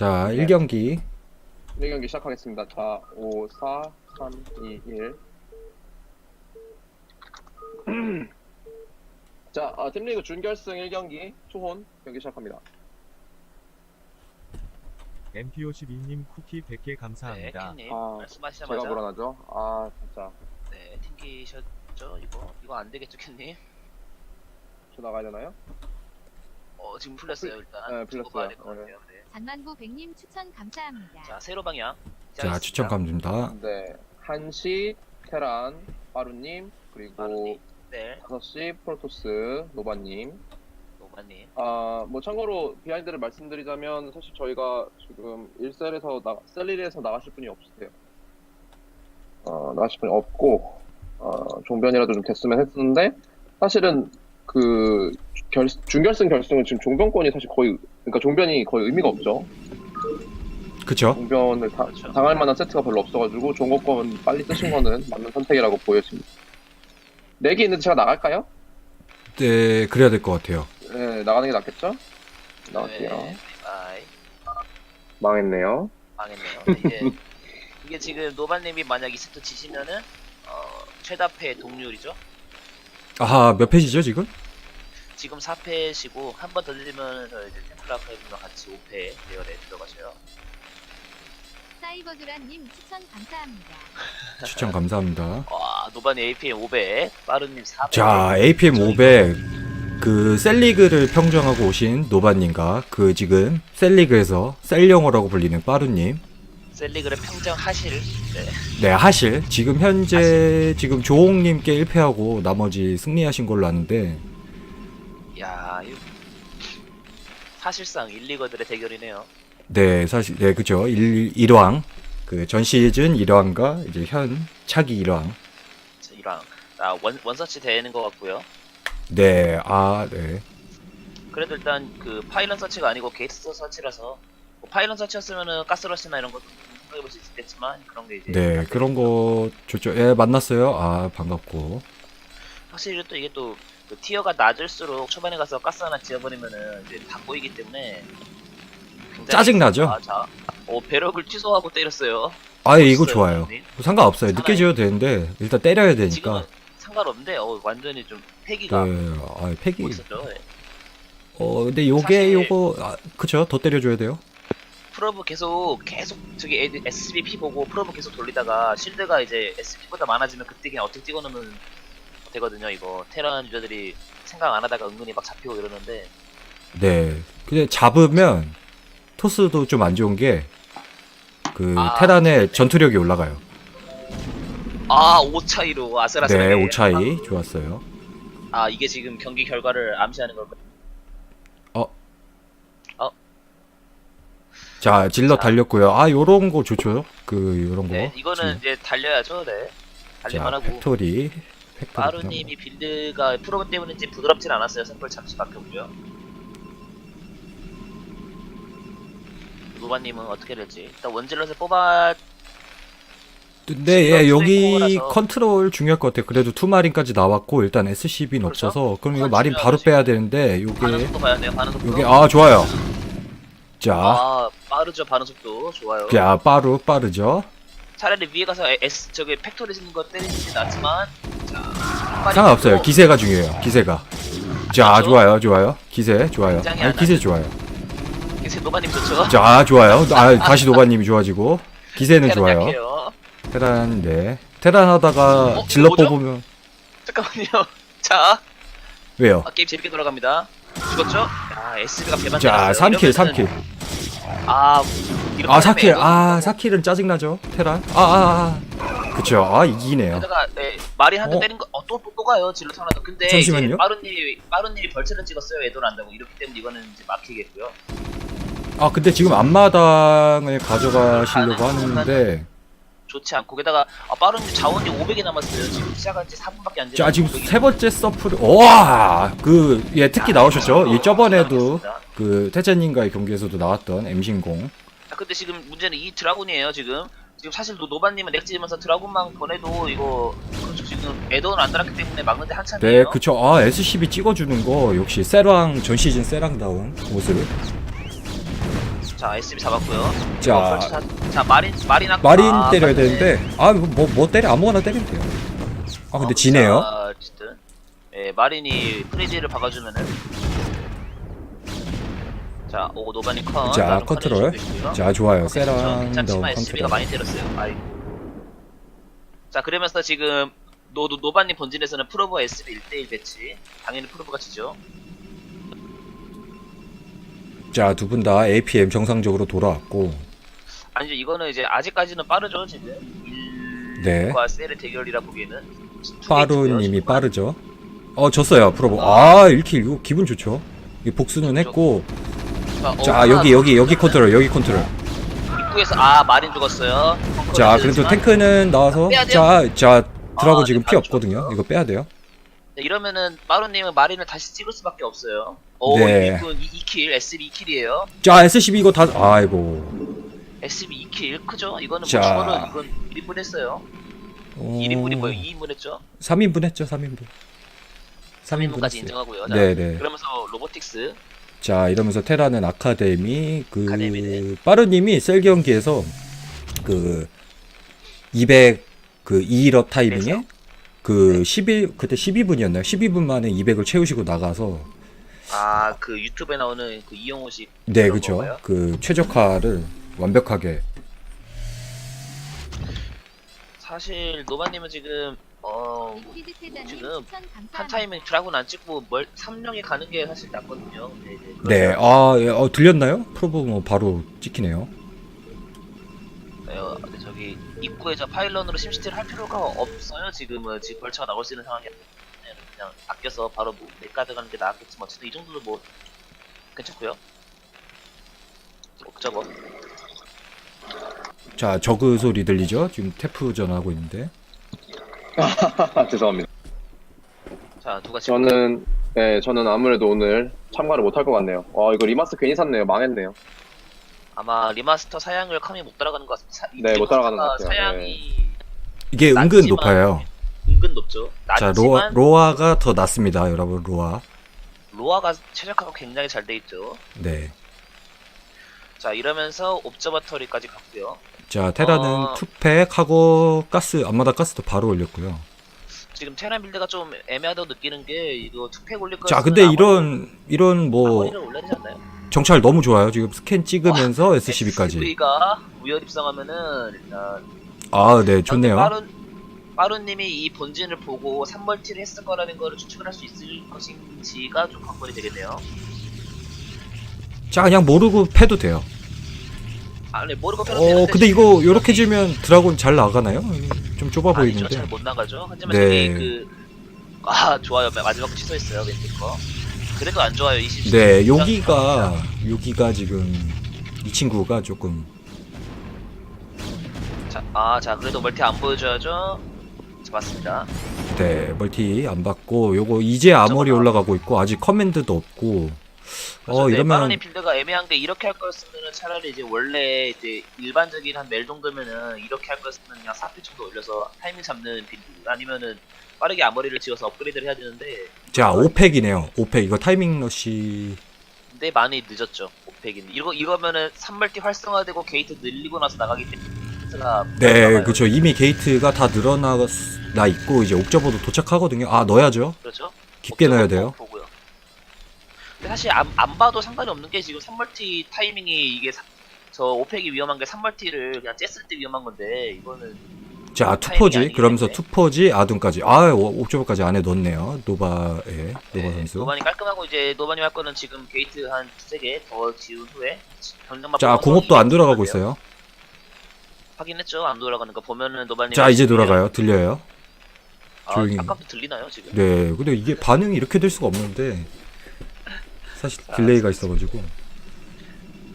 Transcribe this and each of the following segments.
자, 네. 1경기. 1경기 시작하겠습니다. 자, 5, 4, 3, 2, 1. 자, 아, 팀리그 준결승 1경기 초혼 경기 시작합니다. MPO12님 쿠키 100개 네, 감사합니다. 캔님 아, 말씀하시자마자 제가 불안하죠? 아, 진짜. 네 튕기셨죠 이거 이거 안 되겠죠 캔님? 저 나가야 되나요? 어 지금 풀렸어요 일단. 네, 풀렸어요. 봐야 될것 네. 같아요. 네. 장만구 백님 추천 감사합니다. 자 세로 방향. 자, 시작하겠습니다. 추천 감사합니다. 네. 1시, 테란, 빠루님, 그리고 빠르님, 네 5시, 프로토스, 노바님. 노마님. 아, 뭐 참고로 비하인드를 말씀드리자면 사실 저희가 지금 1셀에서 나, 셀리리에서 나가실 분이 없으세요. 어, 나가실 분이 없고, 어, 종변이라도 좀 됐으면 했었는데, 사실은 그 결, 준결승 결승은 지금 종변권이 사실 거의, 그러니까 종변이 거의 의미가 없죠. 그쵸? 종변을 다- 그렇죠. 당할 만한 세트가 별로 없어가지고 종거권 빨리 쓰신 거는 맞는 선택이라고 보여집니다. 렉이 있는데 제가 나갈까요? 네, 그래야 될 것 같아요. 네, 나가는 게 낫겠죠? 나갈게요. 네, 바이. 망했네요. 망했네요. 네, 이제 이게 지금 노발님이 만약 2세트 지시면은 어, 최다패 동률이죠. 아하, 몇 페이지죠, 지금? 지금 4패시고 한 번 더 들리면 이제 템플라파이브랑 같이 5패 대열에 들어가셔요. 사이버드라님 추천 감사합니다. 추천 감사합니다. 와 노반이 APM 500, 빠른님 400. 자, APM 500. 그 셀리그를 평정하고 오신 노바님과 그 지금 셀리그에서 셀영어라고 불리는 빠루님 셀리그를 평정하실. 네. 네 하실. 지금 현재 지금 조홍님께 1패하고 나머지 승리하신 걸로 아는데. 야, 이거 사실상 1, 리거들의 대결이네요. 네 사실 네 그죠. 1, 1왕. 그 전 시즌 1왕과 이제 현 차기 1왕. 자, 이랑 아, 원, 원서치 되는 것 같고요. 네 아 네. 그래도 일단 그 파일런 서치가 아니고 게이트 서치라서 뭐 파일런 서치였으면은 가스러시나 이런 것도 생각해볼 수 있겠지만 그런 게 이제 네 그런 거 좋죠 예 만났어요 아 반갑고 확실히 또 이게 또그 티어가 낮을수록 초반에 가서 가스 하나 지어버리면은 이제 다 보이기 때문에 굉장히- 짜증나죠? 아, 자, 어 배럭을 취소하고 때렸어요. 아 이거 좋아요 형님. 상관없어요 늦게 하나에- 지어도 되는데 일단 때려야 지금은 되니까 상관없는데 어, 완전히 좀 패기가 네아 팩이 멋있었죠. 예. 어 근데 요게 사실- 요거 아, 그쵸 더 때려줘야 돼요 프로브 계속 계속 저기 SCP 보고 프로브 계속 돌리다가 실드가 이제 SCP보다 많아지면 그때 그냥 어떻게 찍어놓으면 되거든요 이거. 테란 유저들이 생각 안 하다가 은근히 막 잡히고 이러는데. 네. 근데 잡으면 토스도 좀 안 좋은 게 그 아, 테란의 전투력이 올라가요. 아 5차이로 아슬아슬하게. 네 5차이. 좋았어요. 아 이게 지금 경기 결과를 암시하는 걸까요? 자 질러 자. 달렸고요. 아 요런 거 좋죠? 그 요런 거. 네 이거는 이제 달려야죠 네. 자 달릴만 하고. 팩토리 팩토리 빠루님이 빌드가 프로브 때문인지 부드럽진 않았어요 샘플 잠시 바뀌었고요 노바님은 어떻게 될지. 일단 원질럿을 뽑아 근데 예, 여기 스테이크라서. 컨트롤 중요할 것 같아요. 그래도 투마린까지 나왔고 일단 SCB는 그렇죠. 없어서. 그럼 이거 마린 바로. 빼야 되는데 반응 요게 속도 봐야 돼요 반응 속도 요게 아 좋아요 자. 아 빠르죠 반응 속도. 좋아요. 야 빠루 빠르죠? 차라리 위에 가서 S 저기 팩토리 짓는 거 때리는 게 낫지만 자 상관없어요. 뛰고. 기세가 중요해요. 기세가. 자 그렇죠. 좋아요 좋아요. 기세 좋아요. 아니 안 기세 좋아요. 기세 노바님 좋죠? 자 좋아요. 아 다시 노바님이 좋아지고. 기세는 테란 좋아요. 약해요. 테란 네. 테란 하다가 어? 질러 뭐죠? 뽑으면 잠깐만요. 자. 왜요? 아, 게임 재밌게 돌아갑니다. 죽었죠? 아 SB가 배만 자 때렸어요. 3킬 이러면은 3킬 아 이렇게 아 하면 4킬. 아 애도 4킬은 짜증나죠 테란? 아 아 아, 그쵸. 아 이기네요. 게다가 네, 말이 한대 어? 때린 거어또또 또, 또 가요 질러 하나도. 근데 잠시만요. 이제 빠른님이 빠른님이 벌채를 찍었어요 애도를 안다고. 이렇기 때문에 이거는 이제 막히겠고요. 아 근데 지금 앞마당을 가져가시려고 하는데 좋지 않고 게다가 아, 빠른님 자원이 500이 남았어요. 지금 시작한 지 4분밖에 안 됐는데 자 지금 500이 세 번째 서프를 와그예 특히 나오셨죠? 이 저번에도. 그 태재님과의 경기에서도 나왔던 엠신공. 자, 근데 지금 문제는 이 드라군이에요 지금. 지금 사실 노, 노바님은 넥 찍으면서 드라군만 보내도 이거 그렇죠. 지금 에더는 안 달았기 때문에 막는데 한참이에요. 네, 그쵸. 아, SCB 찍어주는 거 역시 세랑 전 시즌 세랑다운 모습. 자 SB 잡았고요. 자, 이거 벌써 자, 자 마린 마린 학 마린 아, 때려야 맞네. 되는데 아 뭐 뭐 때려 아무거나 때리면 돼요. 아 근데 어, 지네요. 자, 어쨌든 예 마린이 프리지를 박아주면은 자 오고 노바니 컨. 자, 나름 컨트롤. 자 좋아요. 괜찮지만 다운 SB가 컨트롤. 많이 때렸어요. 아이. 자 그러면서 지금 노, 노 노바님 본진에서는 프로브와 SB 1대1 배치. 당연히 프로브가 지죠. 자 두 분 다 APM 정상적으로 돌아왔고 아니죠 이거는 이제 아직까지는 빠르죠 지금. 네 1과 셀의 대결이라 보기에는. 투 빠루님이 빠르죠. 어 졌어요 프로보. 아 1킬 이거 기분 좋죠. 이 복수는 했고 자, 어, 자 여기 여기 여기 더 컨트롤 여기 컨트롤. 입구에서 아 마린 죽었어요. 자 그래도 탱크는 나와서 빼야 돼요. 자 자 드라고 아, 지금 네, 피 없거든요. 이거 빼야 돼요. 네, 이러면은 마루님은 마린을 다시 찍을 수밖에 없어요. 오, 네. 이분 2킬, SB 2킬이에요. 자 SCB 이거 다 아이고. SB 2킬 크죠? 이거는 자. 뭐 죽어는 이건 1인분 했어요. 어... 1인분이 뭐예요? 2인분 했죠? 3인분 했죠 3인분. 3인분 3인분까지 했어요. 인정하고요. 자, 네 네. 그러면서 로보틱스 자 이러면서 테라는 아카데미 그 아카데미네. 빠르님이 셀 경기에서 그 200 그 2일업 타이밍에 그래서? 그11 그때 12분이었나요? 12분 만에 200을 채우시고 나가서 아 그 유튜브에 나오는 그 이용호식 네 그런 그쵸 건가요? 그 최적화를 완벽하게 사실 노바님은 지금 어 지금. 한 타이밍 드라군 안 찍고 멀 3명이 가는 게 사실 낫거든요. 네, 네. 네 아 예, 어, 들렸나요? 프로보 뭐 바로 찍히네요. 어, 근데 저기 입구에서 파일런으로 심시티를 할 필요가 없어요. 지금은 지금 벌처가 나올 수 있는 상황이 아니에요. 그냥 아껴서 바로 뭐 맥가드 가는 게 나았겠지만 어쨌든 이 정도도 뭐 괜찮고요. 옥저버 자 저그 소리 들리죠? 지금 태프 전화하고 있는데 죄송합니다. 자 누가 지금 저는 네 저는 아무래도 오늘 참가를 못할 것 같네요. 와 이거 리마스 괜히 샀네요. 망했네요. 아마 리마스터 사양을 컴이 못 따라가는 것 같습니다. 사- 네, 못 따라가는 것 같아요. 사양이 이게 은근 낮지만 높아요. 은근 높죠. 자 낮지만 로아, 로아가 더 낫습니다 여러분 로아 로아 가 최적화가 굉장히 잘 돼 있죠. 네. 자 이러면서 옵저버터리까지 갔고요. 자 테라는 어. 투팩 하고 가스 앞마다 가스도 바로 올렸고요. 지금 테란 빌드가 좀 애매하다고 느끼는 게 이거 투팩 올릴 거 자 근데 이런 이런 뭐 올려야 되지 않나요? 정찰 너무 좋아요. 지금 스캔 찍으면서 SCB까지. SV가 우열 입성하면은 일단 아 네 좋네요. 빠른 빠른님이 이 본진을 보고 3멀티를 했을 거라는 거를 추측을 할 수 있을 것인지가 좀 관건이 되겠네요. 자 그냥 모르고 패도 돼요. 아, 네 모르고 패도 어 되는데 근데 이거 지금 여기- 지면 드라곤 잘 나가나요? 좀 좁아 아니죠, 보이는데. 잘 못 나가죠. 하지만 네. 저기 그 아 좋아요. 마지막 취소했어요 왼쪽 거. 그래도 안 좋아요 20. 네 여기가 여기가 지금 이 친구가 조금 자, 아, 자, 그래도 멀티 안 보여줘야죠. 자, 맞습니다. 네 멀티 안 받고 요거 이제 아머리. 올라가고 있고 아직 커맨드도 없고 어 네, 이러면 빠른이 빌드가 애매한 게 이렇게 할 거였으면 차라리 이제 원래 이제 일반적인 한 멜 정도면은 이렇게 할 거였으면 그냥 4피 정도 올려서 타이밍 잡는 빌드 아니면은 빠르게 앞머리를 지어서 업그레이드를 해야 되는데 자 5팩이네요. 5팩 이거 타이밍 러시 근데 많이 늦었죠 5팩인데 이거 이거면은 3멀티 활성화되고 게이트 늘리고 나서 나가기 때문에 가 네, 그렇죠. 이미 게이트가 다 늘어나 나 있고 이제 옥저버도 도착하거든요. 아 넣어야죠. 그렇죠. 깊게 넣어야 돼요. 보고요. 근데 사실 안, 안 봐도 상관이 없는 게 지금 3멀티 타이밍이 이게 사- 저 오펙이 위험한 게 3멀티를 그냥 쬐을 때 위험한 건데 이거는 자 아니기 그러면서. 투퍼지 아둔까지 아 오- 옥저버까지 안에 넣었네요. 노바에 노바 네, 선수. 노반이 깔끔하고 이제 노반이 할 거는 지금 게이트 한 두세 개 더 지운 후에 자 공업도 안 돌아가고. 있어요. 확인했죠? 안 돌아가는 거 보면은 노반이 자 이제 돌아가요. 들려요. 아, 조용히. 아까부터 들리나요 지금? 네, 근데 이게 반응이 이렇게 될 수가 없는데 사실 딜레이가 있어가지고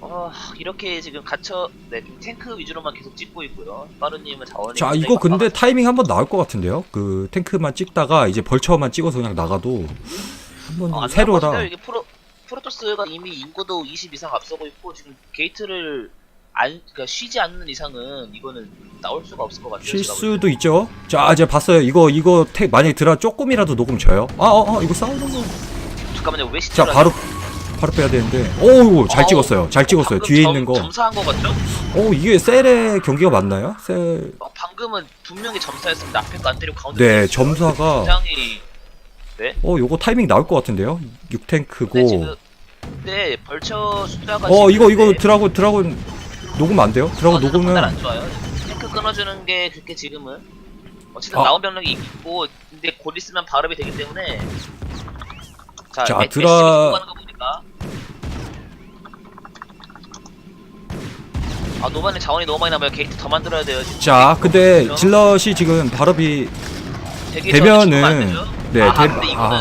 어, 이렇게 지금 갇혀 네, 좀 탱크 위주로만 계속 찍고 있고요. 빠르님은 자원이 자 굉장히 이거 근데 빡빡하죠. 타이밍 한번 나올 것 같은데요. 그 탱크만 찍다가 이제 벌처만 찍어서 그냥 나가도 한번 어, 안. 나왔어요. 이게 프로 프로토스가 이미 인구도 20 이상 앞서고 있고 지금 게이트를 안 그러니까 쉬지 않는 이상은 이거는 나올 수가 없을 것 같아요. 쉴 제가 볼 수도 있죠. 자, 제가 봤어요. 이거 이거 택 만약에 드라 조금이라도 녹음 져요. 아, 어, 어, 이거 싸우는 거. 때. 잠깐만요. 왜 자, 시청을 바로 바로 빼야 되는데. 오우 잘 어우, 찍었어요. 잘 찍었어요. 뒤에 점- 있는 거. 점사한 거 같죠? 오 이게 셀의 경기가 맞나요? 셀. 어, 방금은 분명히 점사였습니다. 앞에 거안 때리고 가운데 네 때렸어요. 점사가. 굉장히 어 요거 타이밍 나올 것 같은데요. 근데 6탱크고. 지금 네 벌처 숫자가 어 지금 이거 이거 네, 드라곤 드라곤 녹음 안 돼요? 드라곤 어느 정도 판단 안 녹으면 좋아요. 탱크 끊어주는 게 그렇게 지금은 어쨌든 아. 나온 병력이 있고 근데 곧 있으면 발업이 되기 때문에 자, 자, 매- 드라- 가는 거 보니까 아 노반에 자원이 너무 많이 남아요. 게이트 더 만들어야 돼요. 지금. 자 근데 그렇죠? 질럿이 지금 발업이 되면은- 저한테 안 되죠? 네, 아, 대- 근데 이거는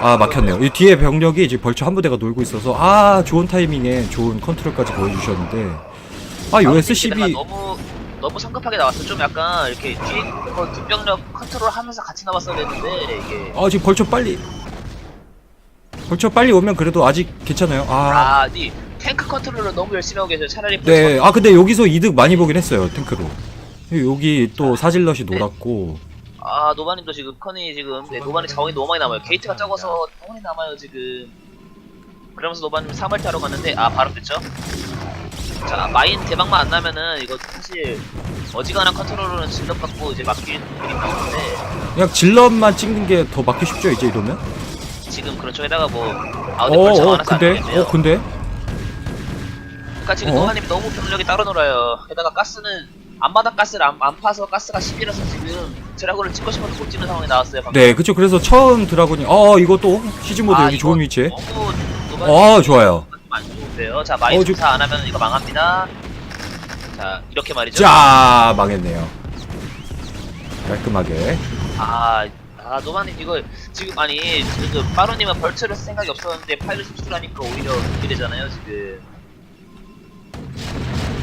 아 막혔네요. 이 뒤에 병력이 지금 벌처 한 부대가 놀고 있어서 아 좋은 타이밍에 좋은 컨트롤까지 보여주셨는데 아요 근데 SCB 너무 너무 성급하게 나왔어. 좀 약간 이렇게 뒤에 그 뒷병력 컨트롤하면서 같이 나왔어야 되는데 이게 아 지금 벌처 빨리 벌처 빨리 오면 그래도 아직 괜찮아요. 아 아, 이 탱크 컨트롤을 너무 열심히 하고 계세요. 차라리 네, 아 근데 여기서 이득 많이 보긴 했어요 탱크로. 여기 또 사질럿이 놀았고. 아 노바님도 지금 컨이 지금 네, 노바님 자원이 너무 많이 남아요. 게이트가 적어서 자원이 남아요 지금. 그러면서 노바님 3월 타러 갔는데 아 바로 됐죠. 자 마인 대박만 안 나면은 이거 사실 어지간한 컨트롤로는 질럿 갖고 이제 그림 나오는데 그냥 질럿만 찍는 게더 맞기 쉽죠 이제 이러면? 지금 그런 쪽에다가 뭐 아우디 어, 어안 근데. 어 근데 그러니까 지금 어? 노바님이 너무 병력이 따로 놀아요. 게다가 가스는 앞마당 가스를 안, 안 파서 가스가 10이라서 지금 드라곤을 찍고 싶어도 못 찍는 상황이 나왔어요. 방금. 네 그쵸 그래서 처음 드라곤이 어 이거 또 시즌 모드 아, 여기 이거 좋은 위치에 너무 노바님 어 좋아요 안 좋은데요. 자 마인 어, 안 하면 이거 망합니다. 자 이렇게 말이죠. 자 망했네요 깔끔하게 아, 아 노바님 이거 지금 아니 지금 빠로님은 벌처를 쓸 생각이 없었는데 파일을 수출하니까 오히려 그렇게 되잖아요 지금.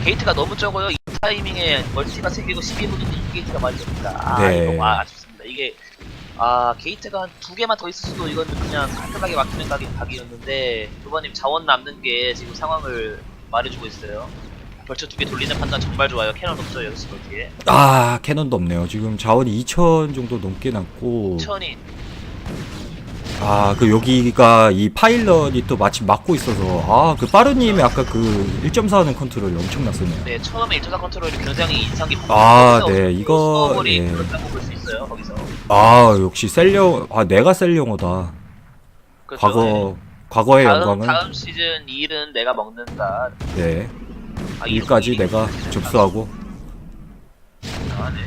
게이트가 너무 적어요. 이 타이밍에 멀티가 생기고 12분이 게이트가 많이 적니까 아 네. 이거 아, 아쉽습니다. 이게 아 게이트가 한 두 개만 더 있을 수도 이건 그냥 깔끔하게 막히는 각이, 각이었는데 노바님 자원 남는 게 지금 상황을 말해주고 있어요. 벌처 두 개 돌리는 판단 정말 좋아요. 캐논 여섯 시 멀티에. 아 캐논도 없네요 지금 자원이 2천 정도 넘게 남고 천이 아 그 여기가 이 파일럿이 또 마침 막고 있어서 아 그 빠르님의 아까 그 1.4하는 컨트롤이 엄청났었네요. 네, 처음에 일조사 컨트롤이 굉장히 인상 깊고 아, 네, 이거, 스노볼이 예. 그렇다고 볼수 있어요 거기서. 아 역시 셀령 아 내가 셀령어다. 그렇죠, 과거 네. 과거의 다음, 영광은? 다음 시즌 1은 내가 먹는다. 네. 아, 일까지 내가 접수하고. 아, 네.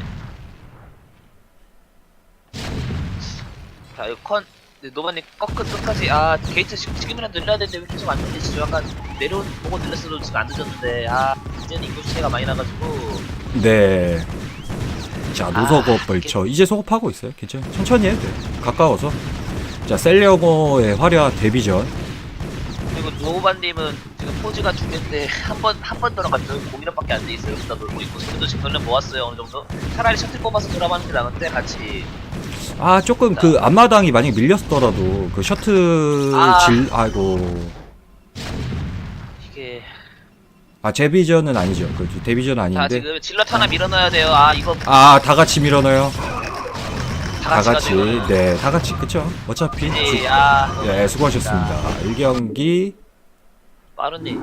자, 이거 컨 네, 노바님 꺾끝 끝까지 아 게이트 지금 지금이라도 늘려야 되는데 왜 계속 안 늘리시죠? 약간 내려온 보고 늘렸어도 지금 안 늦었는데 아 이제는 인구 수치가 많이 나가지고 네. 자, 아, 벌쳐. 이제 소급하고 있어요. 괜찮아요. 천천히 해도 돼. 가까워서. 자, 셀령어의 화려한 데뷔전. 노바님은 지금 포즈가 두 개인데 한 번 한번 들어갔죠. 공이력밖에 안 돼 있어요. 여기다 놀고 있고 소리도 지금 모았어요 어느 정도. 차라리 셔틀 뽑아서 돌아가는 게 나은데 같이 아, 조금 그 앞마당이 만약 밀렸더라도 그 셔틀 아. 질, 아이고. 이게 아, 제비전은 아니죠. 그 데뷔전 자 아닌데. 지금 질럿 하나 밀어넣어야 돼요. 아 이거 아, 다 같이 밀어넣어요. 다 다 같이 같이. 가지고. 네, 다 같이. 그쵸? 어차피. 네, 수- 아 네, 수고하셨습니다. 1경기 빠른님